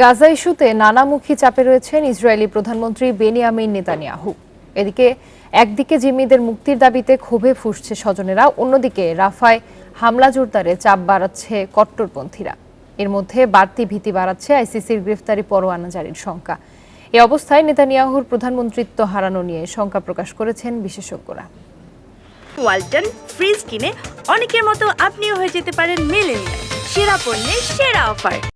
গাজা ইস্যুতে নানামুখী চাপে রয়েছেন ইসরায়েলি প্রধানমন্ত্রী বেনিয়ামিন নেতানিয়াহু। এদিকে, একদিকে জিম্মিদের মুক্তির দাবিতে ক্ষোভে ফুসছে স্বজনেরা, অন্যদিকে রাফায় হামলা জোরদারে চাপ বাড়াচ্ছে কট্টরপন্থীরা। এর মধ্যে বাড়তি ভীতি বাড়াচ্ছে আইসিসির গ্রেফতারি পরোয়ানা জারির শঙ্কা। এ অবস্থায় নেতানিয়াহুর প্রধানমন্ত্রিত্ব হারানো নিয়ে শঙ্কা প্রকাশ করেছেন বিশেষজ্ঞরা। ওয়ালটন, ফ্রিজ কিনে অনেকের মতো আপনিও হয়ে যেতে পারেন মেলেনিয়া সেরা পণ্যের সেরা অফার।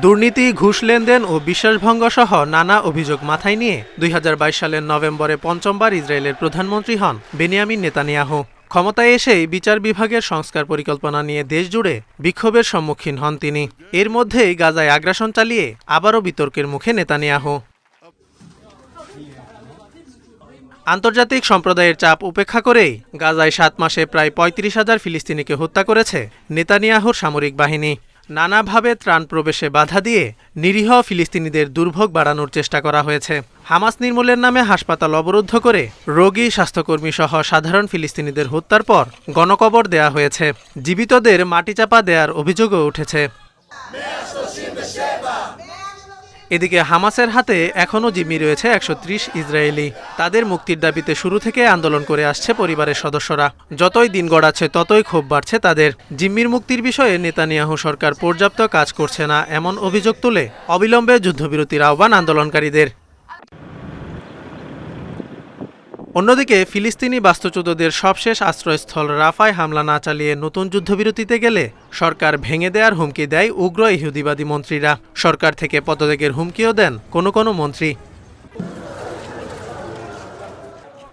দুর্নীতি, ঘুষ লেনদেন ও বিশ্বাসভঙ্গ সহ নানা অভিযোগ মাথায় নিয়ে দুই হাজার বাইশ সালের নভেম্বরে পঞ্চমবার ইসরায়েলের প্রধানমন্ত্রী হন বেনিয়ামিন নেতানিয়াহু। ক্ষমতায় এসেই বিচার বিভাগের সংস্কার পরিকল্পনা নিয়ে দেশজুড়ে বিক্ষোভের সম্মুখীন হন তিনি। এর মধ্যেই গাজায় আগ্রাসন চালিয়ে আবারও বিতর্কের মুখে নেতানিয়াহু। আন্তর্জাতিক সম্প্রদায়ের চাপ উপেক্ষা করেই গাজায় সাত মাসে প্রায় পঁয়ত্রিশ হাজার ফিলিস্তিনিকে হত্যা করেছে নেতানিয়াহুর সামরিক বাহিনী। নানাভাবে ত্রাণ প্রবেশে বাধা দিয়ে নিরীহ ফিলিস্তিনিদের দুর্ভোগ বাড়ানোর চেষ্টা করা হয়েছে। হামাস নির্মূলের নামে হাসপাতাল অবরুদ্ধ করে রোগী স্বাস্থ্যকর্মী সহ সাধারণ ফিলিস্তিনিদের হত্যার পর গণকবর দেয়া হয়েছে। জীবিতদের মাটিচাপা দেয়ার অভিযোগও উঠেছে। এদিকে হামাসের হাতে এখনও জিম্মি রয়েছে একশো ত্রিশ ইসরায়েলি। তাদের মুক্তির দাবিতে শুরু থেকে আন্দোলন করে আসছে পরিবারের সদস্যরা। যতই দিন গড়াচ্ছে, ততই ক্ষোভ বাড়ছে তাদের। জিম্মির মুক্তির বিষয়ে নেতানিয়াহু সরকার পর্যাপ্ত কাজ করছে না, এমন অভিযোগ তুলে অবিলম্বে যুদ্ধবিরতির আহ্বান আন্দোলনকারীদের। অন্যদিকে ফিলিস্তিনি বাস্তুচ্যুতদের সবশেষ আশ্রয়স্থল রাফায় হামলা না চালিয়ে নতুন যুদ্ধবিরতিতে গেলে সরকার ভেঙে দেওয়ার হুমকি দেয় উগ্র ইহুদিবাদী মন্ত্রীরা। সরকার থেকে পদত্যাগের হুমকিও দেন কোনো কোনো মন্ত্রী।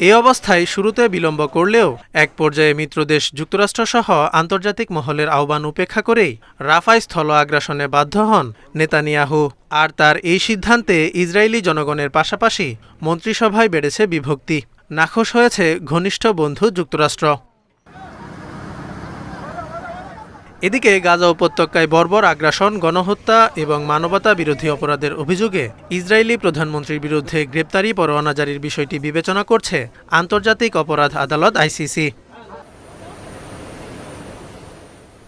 এ অবস্থায় শুরুতে বিলম্ব করলেও এক পর্যায়ে মিত্রদেশ যুক্তরাষ্ট্রসহ আন্তর্জাতিক মহলের আহ্বান উপেক্ষা করেই রাফায় স্থল আগ্রাসনে বাধ্য হন নেতানিয়াহু। আর তার এই সিদ্ধান্তে ইসরায়েলি জনগণের পাশাপাশি মন্ত্রিসভায় বেড়েছে বিভক্তি। নাখোশ হয়েছে ঘনিষ্ঠ বন্ধু যুক্তরাষ্ট্র। এদিকে গাজা উপত্যকায় বর্বর আগ্রাসন, গণহত্যা এবং মানবতা বিরোধী অপরাধের অভিযোগে ইসরায়েলি প্রধানমন্ত্রীর বিরুদ্ধে গ্রেপ্তারি পরোয়ানা জারির বিষয়টি বিবেচনা করছে আন্তর্জাতিক অপরাধ আদালত আইসিসি।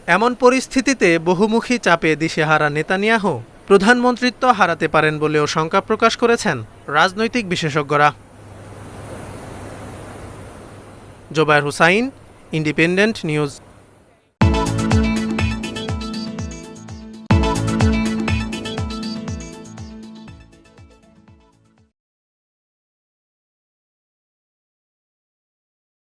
এমন পরিস্থিতিতে বহুমুখী চাপে দিশেহারা নেতানিয়াহু প্রধানমন্ত্রিত্ব হারাতে পারেন বলেও শঙ্কা প্রকাশ করেছেন রাজনৈতিক বিশেষজ্ঞরা। Zobayer Hussain independent news